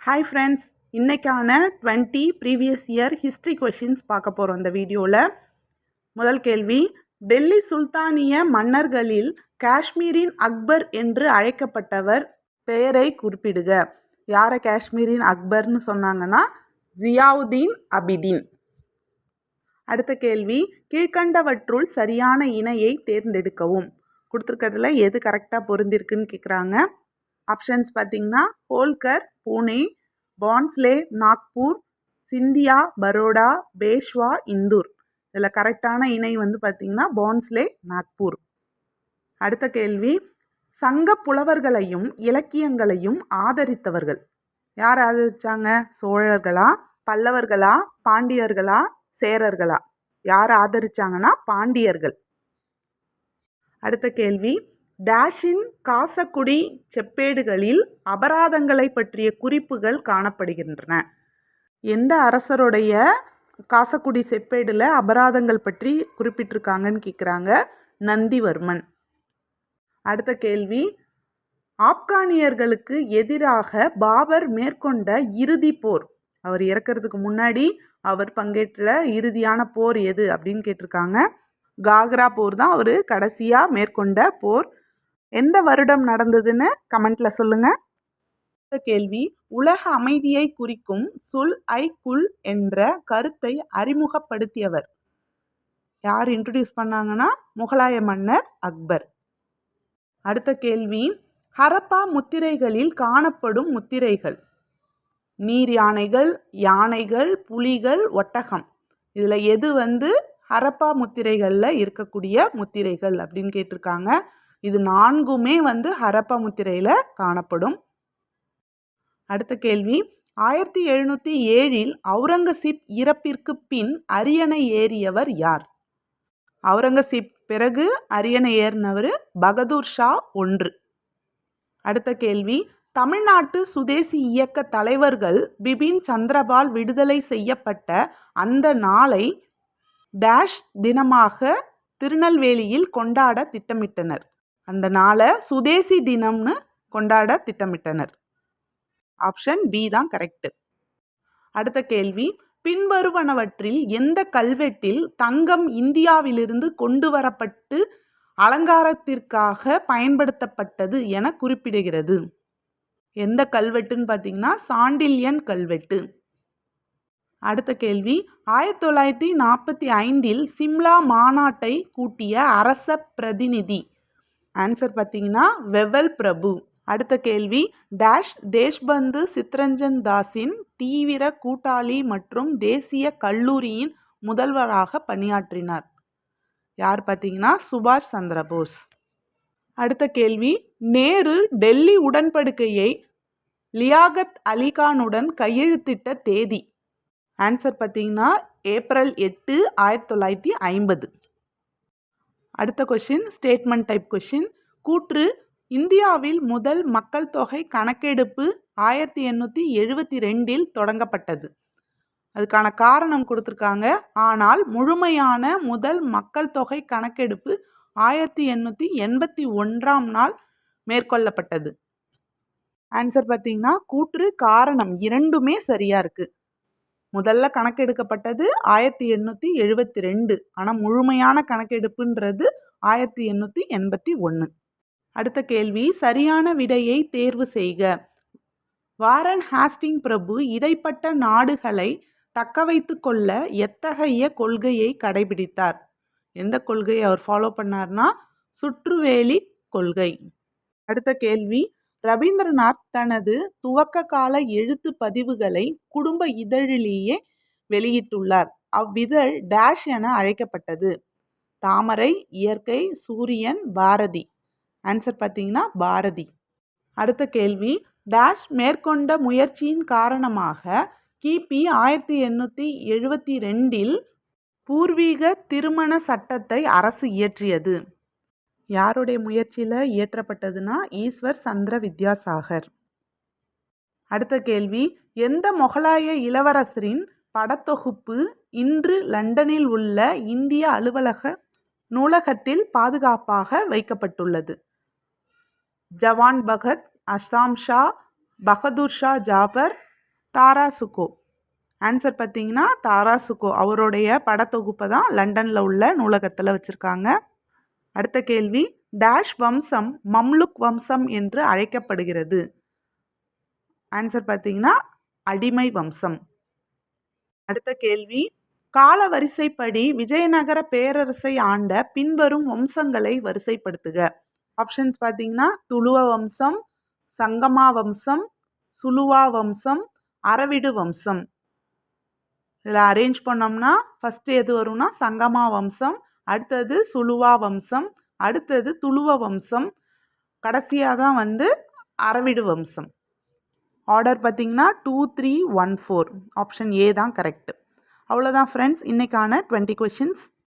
Hi friends இன்றைக்கான twenty previous year history questions பார்க்க போகிறோம் இந்த வீடியோவில் முதல் கேள்வி டெல்லி சுல்தானிய மன்னர்களில் காஷ்மீரின் அக்பர் என்று அழைக்கப்பட்டவர் பெயரை குறிப்பிடுக. யாரை காஷ்மீரின் அக்பர்னு சொன்னாங்கன்னா ஜியாவுதீன் அபிதீன். அடுத்த கேள்வி கீழ்கண்டவற்றுள் சரியான இணையை தேர்ந்தெடுக்கவும். கொடுத்துருக்கிறதுல எது கரெக்டாக பொருந்திருக்குன்னு கேட்குறாங்க ஆப்ஷன்ஸ் பார்த்தீங்கன்னா ஹோல்கர் பூனே பான்ஸ்லே நாக்பூர் சிந்தியா பரோடா பேஷ்வா இந்தூர். இதில் கரெக்டான இணை வந்து பார்த்திங்கன்னா பான்ஸ்லே நாக்பூர். அடுத்த கேள்வி சங்க புலவர்களையும் இலக்கியங்களையும் ஆதரித்தவர்கள். யார் ஆதரிச்சாங்க? சோழர்களா பல்லவர்களா பாண்டியர்களா சேரர்களா? யார் ஆதரிச்சாங்கன்னா பாண்டியர்கள். அடுத்த கேள்வி டேஷின் காசக்குடி செப்பேடுகளில் அபராதங்களை பற்றிய குறிப்புகள் காணப்படுகின்றன. எந்த அரசருடைய காசக்குடி செப்பேடில் அபராதங்கள் பற்றி குறிப்பிட்டிருக்காங்கன்னு கேட்குறாங்க நந்திவர்மன். அடுத்த கேள்வி. ஆப்கானியர்களுக்கு எதிராக பாபர் மேற்கொண்ட இறுதி போர். அவர் இறக்கிறதுக்கு முன்னாடி அவர் பங்கேற்ற இறுதியான போர் எது அப்படின்னு கேட்டிருக்காங்க. காக்ரா போர் தான் அவர் கடைசியாக மேற்கொண்ட போர். எந்த வருடம் நடந்ததுன்னு கமெண்ட்டில் சொல்லுங்கள் அடுத்த கேள்வி உலக அமைதியை குறிக்கும் சுல் ஐ குல் என்ற கருத்தை அறிமுகப்படுத்தியவர். யார் இன்ட்ரடியூஸ் பண்ணாங்கன்னா முகலாய மன்னர் அக்பர். அடுத்த கேள்வி ஹரப்பா முத்திரைகளில் காணப்படும் முத்திரைகள். நீர் யானைகள் யானைகள் புலிகள் ஒட்டகம். இதில் எது வந்து ஹரப்பா முத்திரைகளில் இருக்கக்கூடிய முத்திரைகள் அப்படின்னு கேட்டிருக்காங்க. இது நான்குமே வந்து ஹரப்ப முத்திரையில் காணப்படும். அடுத்த கேள்வி. ஆயிரத்தி எழுநூற்றி ஏழில் அவுரங்கசீப் இறப்பிற்கு பின் அரியணை ஏறியவர் யார்? அவுரங்கசீப் பிறகு அரியணை ஏறினவர் பகதூர் ஷா ஒன்று. அடுத்த கேள்வி. தமிழ்நாட்டு சுதேசி இயக்க தலைவர்கள் பிபின் சந்திரபால் விடுதலை செய்யப்பட்ட அந்த நாளை டேஷ் தினமாக திருநெல்வேலியில் கொண்டாட திட்டமிட்டனர். அந்த நாளை சுதேசி தினம்னு கொண்டாட திட்டமிட்டனர். ஆப்ஷன் பி தான் கரெக்டு அடுத்த கேள்வி பின்வருவனவற்றில் எந்த கல்வெட்டில் தங்கம் இந்தியாவிலிருந்து கொண்டு வரப்பட்டு அலங்காரத்திற்காக பயன்படுத்தப்பட்டது என குறிப்பிடுகிறது. எந்த கல்வெட்டுன்னு பார்த்தீங்கன்னா சாண்டில்யன் கல்வெட்டு. அடுத்த கேள்வி ஆயிரத்தி தொள்ளாயிரத்தி நாற்பத்தி ஐந்தில் சிம்லா மாநாட்டை கூட்டிய அரச பிரதிநிதி ஆன்சர் பார்த்தீங்கன்னா வெவல் பிரபு. அடுத்த கேள்வி டேஷ் தேஷ்பந்து சித்ரஞ்சன் தாஸின் தீவிர கூட்டாளி மற்றும் தேசிய கல்லூரியின் முதல்வராக பணியாற்றினார். யார் பார்த்தீங்கன்னா சுபாஷ் சந்திரபோஸ் அடுத்த கேள்வி நேரு டெல்லி உடன்படிக்கையை லியாகத் அலிகானுடன் கையெழுத்திட்ட தேதி. ஆன்சர் பார்த்தீங்கன்னா ஏப்ரல் எட்டு ஆயிரத்தி தொள்ளாயிரத்தி ஐம்பது. அடுத்த கொஷின் ஸ்டேட்மெண்ட் டைப் கொஷின் கூற்று இந்தியாவில் முதல் மக்கள் தொகை கணக்கெடுப்பு ஆயிரத்தி எண்ணூற்றி எழுபத்தி ரெண்டில் தொடங்கப்பட்டது. அதுக்கான காரணம் கொடுத்துருக்காங்க. ஆனால் முழுமையான முதல் மக்கள் தொகை கணக்கெடுப்பு ஆயிரத்தி எண்ணூற்றி எண்பத்தி ஒன்றாம் நாள் மேற்கொள்ளப்பட்டது. ஆன்சர் பார்த்தீங்கன்னா கூற்று காரணம் இரண்டுமே சரியாக இருக்குது முதல்ல கணக்கெடுக்கப்பட்டது ஆயிரத்தி எண்ணூற்றி எழுபத்தி ரெண்டு. ஆனால் முழுமையான கணக்கெடுப்புன்றது ஆயிரத்தி எண்ணூற்றி எண்பத்தி ஒன்று அடுத்த கேள்வி சரியான விடையை தேர்வு செய்க. வாரன் ஹாஸ்டிங் பிரபு இடைப்பட்ட நாடுகளை தக்க வைத்து கொள்ள எத்தகைய கொள்கையை கடைபிடித்தார்? எந்த கொள்கையை அவர் ஃபாலோ பண்ணார்னா சுற்றுவேலி கொள்கை. அடுத்த கேள்வி ரவீந்திரநாத் தனது துவக்க கால எழுத்து பதிவுகளை குடும்ப இதழிலேயே வெளியிட்டுள்ளார். அவ்விதழ் டேஷ் என அழைக்கப்பட்டது. தாமரை இயற்கை சூரியன் பாரதி. ஆன்சர் பார்த்தீங்கன்னா பாரதி. அடுத்த கேள்வி. டேஷ் மேற்கொண்ட முயற்சியின் காரணமாக கிபி ஆயிரத்தி எண்ணூற்றி எழுபத்தி ரெண்டில் பூர்வீக திருமண சட்டத்தை அரசு இயற்றியது. யாருடைய முயற்சியில் இயற்றப்பட்டதுன்னா ஈஸ்வர் சந்திர வித்யாசாகர்? அடுத்த கேள்வி எந்த மொகலாய இளவரசரின் படத்தொகுப்பு இன்று லண்டனில் உள்ள இந்திய அலுவலக நூலகத்தில் பாதுகாப்பாக வைக்கப்பட்டுள்ளது? ஜவான் பகத் அஸ்லாம் ஷா பகதூர் ஷா ஜாபர் தாராசுகோ ஆன்சர் பார்த்தீங்கன்னா தாராசுகோ அவருடைய படத்தொகுப்பை தான் லண்டனில் உள்ள நூலகத்தில் வச்சுருக்காங்க. அடுத்த கேள்வி டேஷ் வம்சம் மம்லுக் வம்சம் என்று அழைக்கப்படுகிறது. ஆன்சர் பார்த்தீங்கன்னா அடிமை வம்சம். அடுத்த கேள்வி கால வரிசைப்படி விஜயநகர பேரரசை ஆண்ட பின்வரும் வம்சங்களை வரிசைப்படுத்துக. ஆப்ஷன்ஸ் பார்த்தீங்கன்னா துளுவ வம்சம் சங்கமா வம்சம் சுலுவா வம்சம் அரவிடு வம்சம். இதில் அரேஞ்ச் பண்ணோம்னா ஃபஸ்ட்டு எது வரும்னா சங்கமா வம்சம் அடுத்தது சுலுவா வம்சம் அடுத்தது துளுவ வம்சம் கடைசியாக தான் வந்து அரவிடு வம்சம். ஆர்டர் பார்த்தீங்கன்னா two three one four option A தான் கரெக்டு அவ்வளோதான் ஃப்ரெண்ட்ஸ் இன்றைக்கான டுவெண்ட்டி கொஷின்ஸ்